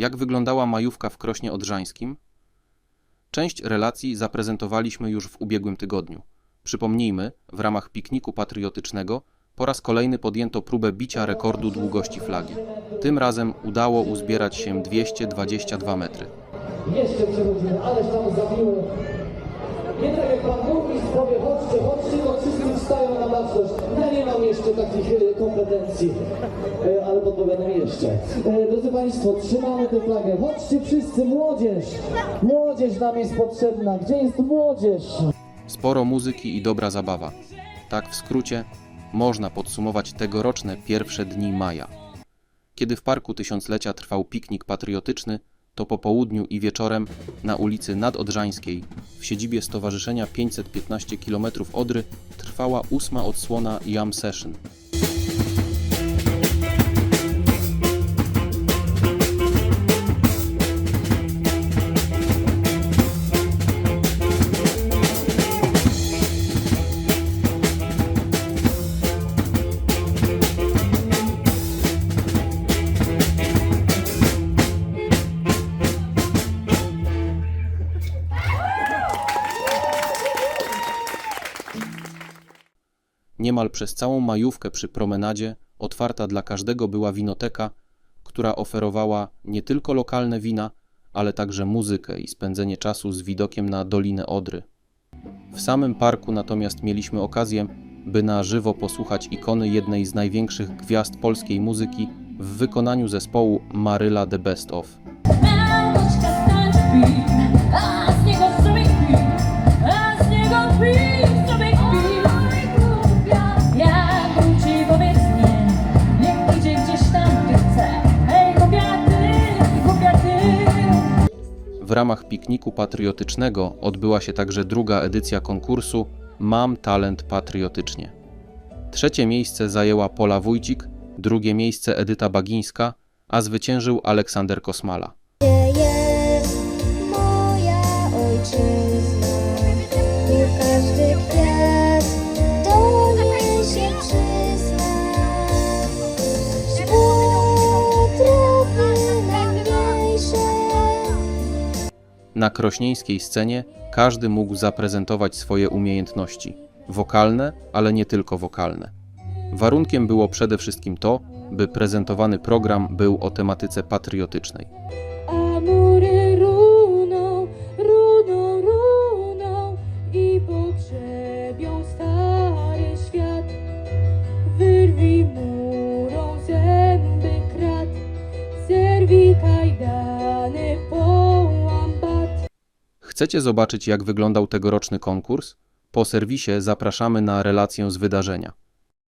Jak wyglądała majówka w Krośnie Odrzańskim? Część relacji zaprezentowaliśmy już w ubiegłym tygodniu. Przypomnijmy, w ramach pikniku patriotycznego po raz kolejny podjęto próbę bicia rekordu długości flagi. Tym razem udało uzbierać się 222 metry. Jeszcze przechodzimy, ależ tam zabiło. Nie tak jak pan burmistrz powie, chodźcie, chodźcie, to wszyscy wstają na baczność. Ja nie mam jeszcze takich e, kompetencji, E, ale podpowiadam jeszcze. E, Drodzy Państwo, trzymamy tę flagę. Chodźcie wszyscy, młodzież. Młodzież nam jest potrzebna. Gdzie jest młodzież? Sporo muzyki i dobra zabawa. Tak w skrócie można podsumować tegoroczne pierwsze dni maja. Kiedy w Parku Tysiąclecia trwał piknik patriotyczny, to po południu i wieczorem na ulicy Nadodrzańskiej w siedzibie Stowarzyszenia 515 km Odry trwała ósma odsłona Jam Session. Niemal przez całą majówkę przy promenadzie otwarta dla każdego była winoteka, która oferowała nie tylko lokalne wina, ale także muzykę i spędzenie czasu z widokiem na Dolinę Odry. W samym parku natomiast mieliśmy okazję, by na żywo posłuchać ikony jednej z największych gwiazd polskiej muzyki w wykonaniu zespołu Maryla The Best Of. W ramach pikniku patriotycznego odbyła się także druga edycja konkursu Mam talent patriotycznie. Trzecie miejsce zajęła Pola Wójcik, drugie miejsce Edyta Bagińska, a zwyciężył Aleksander Kosmala. Jest moja ojczyzna? Tu każdy Na krośnieńskiej scenie każdy mógł zaprezentować swoje umiejętności wokalne, ale nie tylko wokalne. Warunkiem było przede wszystkim to, by prezentowany program był o tematyce patriotycznej. Runą, runą, runą i stary świat. Wyrwij murą zęby krat, zerwij kajdany, Chcecie zobaczyć, jak wyglądał tegoroczny konkurs? Po serwisie zapraszamy na relację z wydarzenia.